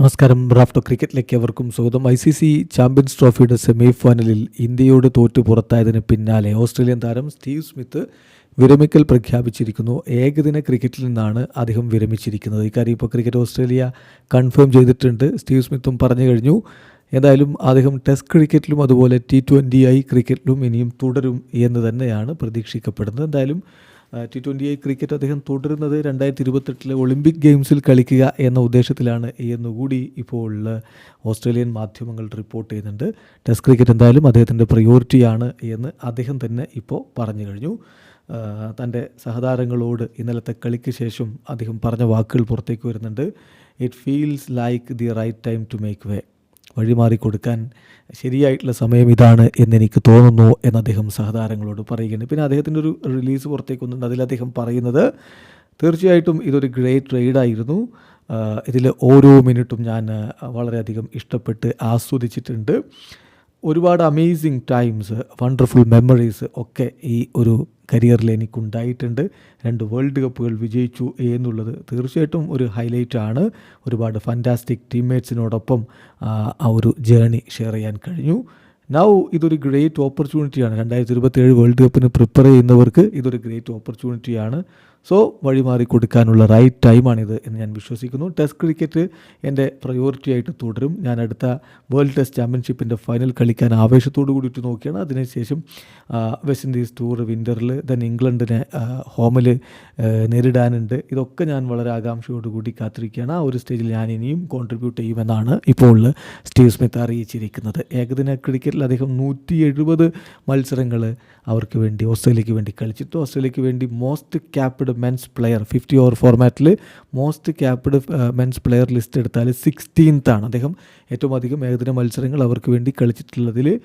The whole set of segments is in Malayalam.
നമസ്കാരം. റാഫ്റ്റോ ക്രിക്കറ്റിലേക്ക് അവർക്കും സ്വാഗതം. ഐ സി സി ചാമ്പ്യൻസ് ട്രോഫിയുടെ സെമി ഫൈനലിൽ ഇന്ത്യയോട് തോറ്റു പുറത്തായതിന് പിന്നാലെ ഓസ്ട്രേലിയൻ താരം സ്റ്റീവ് സ്മിത്ത് വിരമിക്കൽ പ്രഖ്യാപിച്ചിരിക്കുന്നു. ഏകദിന ക്രിക്കറ്റിൽ നിന്നാണ് അദ്ദേഹം വിരമിച്ചിരിക്കുന്നത്. ഇക്കാര്യം ഇപ്പോൾ ക്രിക്കറ്റ് ഓസ്ട്രേലിയ കൺഫേം ചെയ്തിട്ടുണ്ട്. സ്റ്റീവ് സ്മിത്തും പറഞ്ഞു കഴിഞ്ഞു. എന്തായാലും അദ്ദേഹം ടെസ്റ്റ് ക്രിക്കറ്റിലും അതുപോലെ ടി ട്വന്റി ഐ ക്രിക്കറ്റിലും ഇനിയും തുടരും എന്ന് തന്നെയാണ് പ്രതീക്ഷിക്കപ്പെടുന്നത്. എന്തായാലും ടി ട്വന്റി ഐ ക്രിക്കറ്റ് അദ്ദേഹം തുടരുന്നത് രണ്ടായിരത്തി ഇരുപത്തെട്ടിലെ ഒളിമ്പിക് ഗെയിംസിൽ കളിക്കുക എന്ന ഉദ്ദേശത്തിലാണ്. എന്നുകൂടി ഇപ്പോൾ ഓസ്ട്രേലിയൻ മാധ്യമങ്ങൾ റിപ്പോർട്ട് ചെയ്യുന്നുണ്ട്. ടെസ്റ്റ് ക്രിക്കറ്റ് എന്തായാലും അദ്ദേഹത്തിന്റെ പ്രയോറിറ്റിയാണ് എന്ന് അദ്ദേഹം തന്നെ ഇപ്പോൾ പറഞ്ഞു കഴിഞ്ഞു. തന്റെ സഹതാരങ്ങളോട് ഇന്നലത്തെ കളിക്ക് ശേഷം അദ്ദേഹം പറഞ്ഞ വാക്കുകൾ പുറത്തേക്ക് വരുന്നുണ്ട്. It feels like the right time to make way വഴിമാറി കൊടുക്കാൻ ശരിയായിട്ടുള്ള സമയം ഇതാണ് എന്നെനിക്ക് തോന്നുന്നു എന്ന് അദ്ദേഹം സഹതാരങ്ങളോട് പറയുകയാണ്. പിന്നെ അദ്ദേഹത്തിന്റെ ഒരു റിലീസ് പുറത്തേക്ക് വന്നിട്ടുണ്ട് അതിൽ അദ്ദേഹം പറയുന്നത് തീർച്ചയായിട്ടും ഇതൊരു ഗ്രേറ്റ് റൈഡായിരുന്നു ഇതിൽ ഓരോ മിനിറ്റും ഞാൻ വളരെയധികം ഇഷ്ടപ്പെട്ട് ആസ്വദിച്ചിട്ടുണ്ട്. ഒരുപാട് അമേസിങ് ടൈംസ് വണ്ടർഫുൾ മെമ്മറീസ് ഒക്കെ ഈ ഒരു കരിയറിൽ എനിക്കുണ്ടായിട്ടുണ്ട്. രണ്ട് വേൾഡ് കപ്പുകൾ വിജയിച്ചു എന്നുള്ളത് തീർച്ചയായിട്ടും ഒരു ഹൈലൈറ്റാണ് ഒരുപാട് ഫാന്റാസ്റ്റിക് ടീംമേറ്റ്സിനോടൊപ്പം ആ ഒരു ജേണി ഷെയർ ചെയ്യാൻ കഴിഞ്ഞു. നൗ ഇതൊരു ഗ്രേറ്റ് ഓപ്പർച്യൂണിറ്റിയാണ് രണ്ടായിരത്തി ഇരുപത്തി ഏഴ് വേൾഡ് കപ്പിന് പ്രിപ്പയർ ചെയ്യുന്നവർക്ക് ഇതൊരു ഗ്രേറ്റ് ഓപ്പർച്യൂണിറ്റിയാണ് സോ വഴിമാറി കൊടുക്കാനുള്ള റൈറ്റ് ടൈമാണിത് എന്ന് ഞാൻ വിശ്വസിക്കുന്നു. ടെസ്റ്റ് ക്രിക്കറ്റ് എന്റെ പ്രയോറിറ്റി ആയിട്ട് തുടരും. ഞാൻ അടുത്ത വേൾഡ് ടെസ്റ്റ് ചാമ്പ്യൻഷിപ്പിന്റെ ഫൈനൽ കളിക്കാൻ ആവേശത്തോടു കൂടിയിട്ട് നോക്കിയാണ്. അതിനുശേഷം വെസ്റ്റ് ഇൻഡീസ് ടൂർ വിന്ററിൽ ദെൻ ഇംഗ്ലണ്ടിനെ ഹോമിൽ നേരിടാനുണ്ട്. ഇതൊക്കെ ഞാൻ വളരെ ആകാംക്ഷയോടുകൂടി കാത്തിരിക്കുകയാണ്. ആ ഒരു സ്റ്റേജിൽ ഞാൻ ഇനിയും കോൺട്രിബ്യൂട്ട് ചെയ്യുമെന്നാണ് ഇപ്പോൾ സ്റ്റീവ് സ്മിത്ത് അറിയിച്ചിരിക്കുന്നത്. ഏകദിന ക്രിക്കറ്റിൽ അദ്ദേഹം നൂറ്റി എഴുപത് മത്സരങ്ങൾ അവർക്ക് വേണ്ടി ഓസ്ട്രേലിയക്ക് വേണ്ടി കളിച്ചിട്ടു. ഓസ്ട്രേലിയക്ക് വേണ്ടി most capped men's player fifty over ഫോർമാറ്റിൽ most capped men's player list എടുത്താൽ സിക്സ്റ്റീൻത്ത് ആണ്. അദ്ദേഹം ഏറ്റവും അധികം ഏകദിന മത്സരങ്ങൾ അവർക്ക് വേണ്ടി കളിച്ചിട്ടുള്ളതിൽ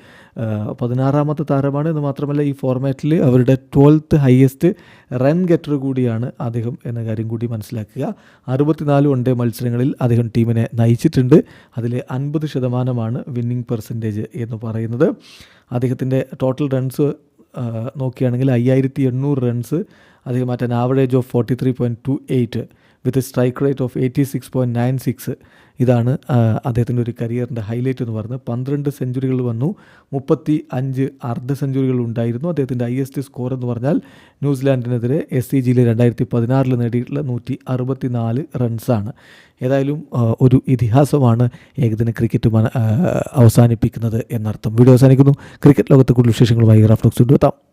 പതിനാറാമത്തെ താരമാണ്. എന്ന് മാത്രമല്ല ഈ ഫോർമാറ്റിൽ അവരുടെ ട്വൽത്ത് ഹയസ്റ്റ് റൺ ഗെറ്റർ കൂടിയാണ് അദ്ദേഹം എന്ന കാര്യം കൂടി മനസ്സിലാക്കുക. അറുപത്തിനാല് വൺ ഡേ മത്സരങ്ങളിൽ അദ്ദേഹം ടീമിനെ നയിച്ചിട്ടുണ്ട്. അതിൽ അൻപത് ശതമാനമാണ് വിന്നിംഗ് പെർസെന്റേജ് എന്ന് പറയുന്നത്. അദ്ദേഹത്തിന്റെ ടോട്ടൽ റൺസ് നോക്കുകയാണെങ്കിൽ അയ്യായിരത്തി എണ്ണൂറ് റൺസ് അദ്ദേഹം മാറ്റാൻ average of forty three point two eight with strike rate of eighty six point nine six ഇതാണ് അദ്ദേഹത്തിന്റെ ഒരു കരിയറിന്റെ ഹൈലൈറ്റ് എന്ന് പറയുന്നത്. പന്ത്രണ്ട് സെഞ്ചുറികൾ വന്നു. മുപ്പത്തി അഞ്ച് അർദ്ധ സെഞ്ചുറികൾ ഉണ്ടായിരുന്നു. അദ്ദേഹത്തിന്റെ ഹയസ്റ്റ് സ്കോർ എന്ന് പറഞ്ഞാൽ ന്യൂസിലാൻഡിനെതിരെ എസ് സി ജിയിലെ രണ്ടായിരത്തി പതിനാറിൽ നേടിയിട്ടുള്ള നൂറ്റി അറുപത്തി നാല് റൺസാണ് ഏതായാലും ഒരു ഇതിഹാസമാണ് ഏകദിന ക്രിക്കറ്റ് അവസാനിപ്പിക്കുന്നത് എന്നർത്ഥം. വീഡിയോ അവസാനിക്കുന്നു. ക്രിക്കറ്റ് ലോകത്തെ കൂടുതൽ വിശേഷങ്ങളുമായി റഫ്ലോക്സ് എത്താം.